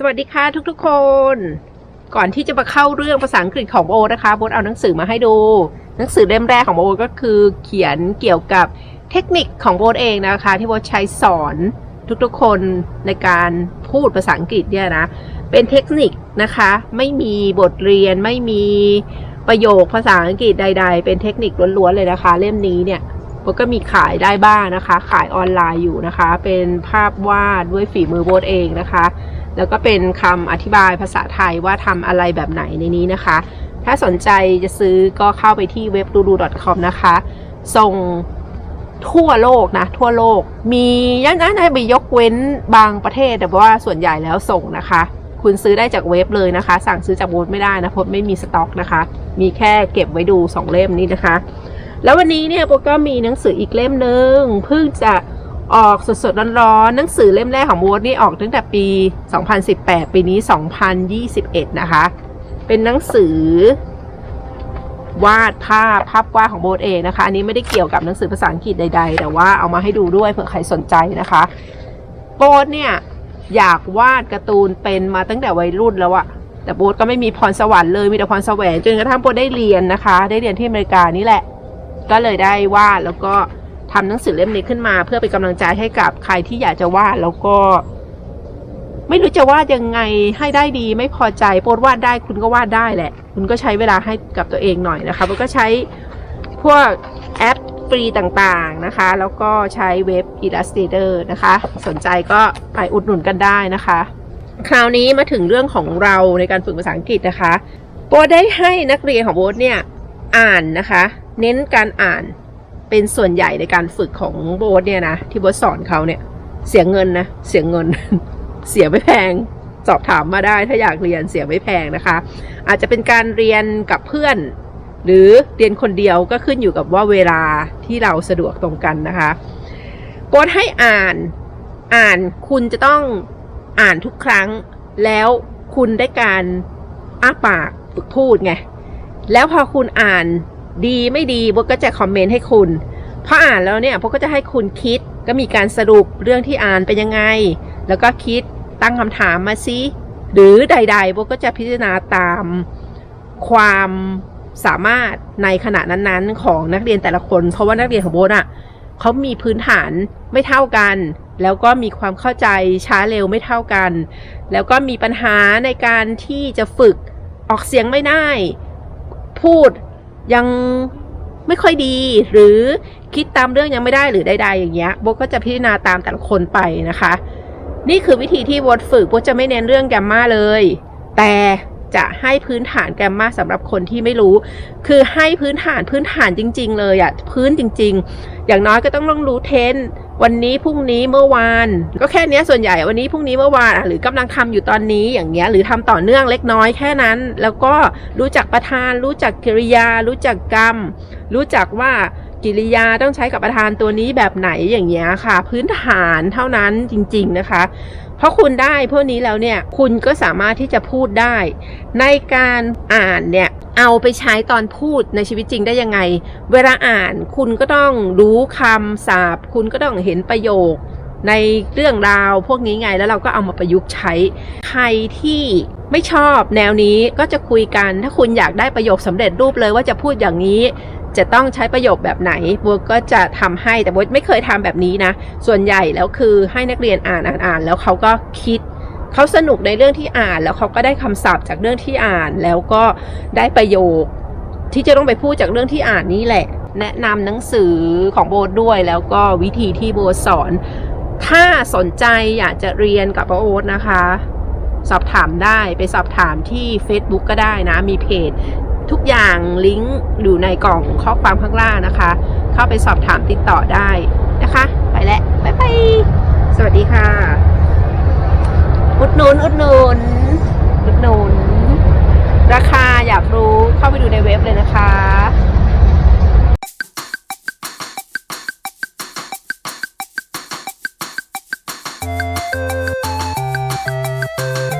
สวัสดีค่ะทุกๆคน ก่อนที่จะมาเข้าเรื่องภาษาอังกฤษของโบนะคะโบทเอาหนังสือมาให้ดู หนังสือเล่มแรกของโบทก็คือเขียนเกี่ยวกับเทคนิคของโบทเองนะคะ ที่โบทใช้สอนทุกๆคนในการพูดภาษาอังกฤษเนี่ยนะ เป็นเทคนิคนะคะ ไม่มีบทเรียนไม่มีประโยคภาษาอังกฤษใด ๆ เป็นเทคนิคล้วนๆเลยนะคะ เล่มนี้เนี่ยโบทก็มีขายได้บ้างนะคะ ขายออนไลน์อยู่นะคะ เป็นภาพวาดด้วยฝีมือโบทเองนะคะ แล้วก็เป็นคำอธิบายภาษาไทยว่าทำอะไรแบบไหนในนี้นะคะ ถ้าสนใจจะซื้อก็เข้าไปที่เว็บ d u d u com นะคะ ส่งทั่วโลกนะ ทั่วโลกมียันนะไปยกเว้นบางประเทศ แต่ว่าส่วนใหญ่แล้วส่งนะคะ คุณซื้อได้จากเว็บเลยนะคะ สั่งซื้อจากบูธไม่ได้นะเพราะไม่มีสต็อกนะคะ มีแค่เก็บไว้ดู 2 เล่มนี้นะคะ แล้ววันนี้เนี่ยโปก็มีหนังสืออีกเล่มหนึ่งเพิ่งจะ ออกสดๆร้อนๆหนังสือเล่มแรกของโบ๊ทนี่ออกตั้งแต่ปี 2018 ปีนี้ 2021 นะคะ เป็นหนังสือ วาดภาพภาพวาดของโบ๊ทเองนะคะ อันนี้ไม่ได้เกี่ยวกับหนังสือภาษาอังกฤษใด ๆ แต่ว่าเอามาให้ดูด้วยเผื่อใครสนใจนะคะ โบ๊ทเนี่ยอยากวาดการ์ตูนเป็นมาตั้งแต่วัยรุ่นแล้วอะแต่โบ๊ทก็ไม่มีพรสวรรค์เลยมีแต่พรแสวงจนกระทั่งโบ๊ทได้เรียนนะคะ ได้เรียนที่อเมริกานี่แหละ ก็เลยได้วาดแล้วก็ ทำหนังสือเล่มนี้ขึ้นมา เพื่อเป็นกำลังใจให้กับใครที่อยากจะวาดแล้วก็ ไม่รู้จะวาดยังไงให้ได้ดี ไม่พอใจโพสต์วาดได้คุณก็วาดได้แหละ คุณก็ใช้เวลาให้กับตัวเองหน่อยนะคะมันก็ใช้พวกแอปฟรีต่างๆนะคะ แล้วก็ใช้เว็บ Illustrator นะคะ สนใจก็ไปอุดหนุนกันได้นะคะ คราวนี้มาถึงเรื่องของเราในการฝึกภาษาอังกฤษนะคะโบได้ให้นักเรียนของโบทเนี่ยอ่านนะคะ เน้นการอ่าน เป็นส่วนใหญ่ในการฝึกของโบทเนี่ยนะ ที่โบทสอนเขาเนี่ย เสียเงินนะ เสียเงิน เสียไม่แพง สอบถามมาได้ถ้าอยากเรียนเสียไม่แพงนะคะ อาจจะเป็นการเรียนกับเพื่อน หรือเรียนคนเดียวก็ขึ้นอยู่กับว่าเวลาที่เราสะดวกตรงกันนะคะโบทให้อ่านอ่านคุณจะต้องอ่านทุกครั้ง แล้วคุณได้การอ้าปากฝึกพูดไง แล้วพอคุณอ่าน ดีไม่ดีโบทก็จะคอมเมนต์ให้คุณพออ่านแล้วเนี่ยโบทก็จะให้คุณคิดก็มีการสรุปเรื่องที่อ่านเป็นยังไง แล้วก็คิดตั้งคำถามมาซิหรือใดๆโบทก็จะพิจารณาตามความสามารถในขณะนั้นๆ ของนักเรียนแต่ละคน เพราะว่านักเรียนของโบทอะเขามีพื้นฐานไม่เท่ากัน แล้วก็มีความเข้าใจช้าเร็วไม่เท่ากัน แล้วก็มีปัญหาในการที่จะฝึกออกเสียงไม่ได้ พูด ยังไม่ค่อยดีหรือคิดตามเรื่องยังไม่ได้หรือใดๆอย่างเงี้ยโบก็จะพิจารณาตามแต่ละคนไปนะคะ นี่คือวิธีที่โบฝึกโบจะไม่เน้นเรื่องแกมมาเลย แต่จะให้พื้นฐานแกมมาสำหรับคนที่ไม่รู้ คือให้พื้นฐานพื้นฐานจริง ๆ เลยอะพื้นจริง ๆ อย่างน้อยก็ต้องต้องรู้เทนด์ วันนี้พรุ่งนี้เมื่อวาน ก็แค่นี้ส่วนใหญ่วันนี้พรุ่งนี้เมื่อวานหรือกำลังทำอยู่ตอนนี้อย่างเงี้ยหรือทำต่อเนื่องเล็กน้อยแค่นั้น แล้วก็รู้จักประธาน รู้จักกิริยา รู้จักกรรม รู้จักว่ากิริยาต้องใช้กับประธานตัวนี้แบบไหนอย่างเงี้ยค่ะ พื้นฐานเท่านั้นจริง ๆนะคะ เพราะคุณได้พวกนี้แล้วเนี่ยคุณก็สามารถที่จะพูดได้ ในการอ่านเนี่ย เอาไปใช้ตอนพูดในชีวิตจริงได้ยังไง เวลาอ่านคุณก็ต้องรู้คำศัพท์ คุณก็ต้องเห็นประโยค ในเรื่องราวพวกนี้ไงแล้วเราก็เอามาประยุกต์ใช้ ใครที่ไม่ชอบแนวนี้ก็จะคุยกันถ้าคุณอยากได้ประโยคสำเร็จรูปเลยว่าจะพูดอย่างนี้จะต้องใช้ประโยคแบบไหนโบทก็จะทำให้แต่โบทไม่เคยทำแบบนี้นะ ส่วนใหญ่แล้วคือให้นักเรียนอ่านอ่านอ่านแล้วเขาก็คิด เขาสนุกในเรื่องที่อ่านแล้วเขาก็ได้คำศัพท์จากเรื่องที่อ่านแล้วก็ได้ประโยค ที่จะต้องไปพูดจากเรื่องที่อ่านนี่แหละ แนะนำหนังสือของโบด้วยแล้วก็วิธีที่โบสอน ถ้าสนใจอยากจะเรียนกับป้าโอ๊ตนะคะ สอบถามได้ไปสอบถามที่ Facebook ก็ได้นะ มีเพจทุกอย่างลิงก์อยู่ในกล่องข้อความข้างล่างนะคะ เข้าไปสอบถามติดต่อได้นะคะ ไปแล้ว บ๊ายบาย สวัสดีค่ะ อุดหนุนอุดหนุนอุดหนุน ราคาอยากรู้เข้าไปดูในเว็บเลยนะคะうん。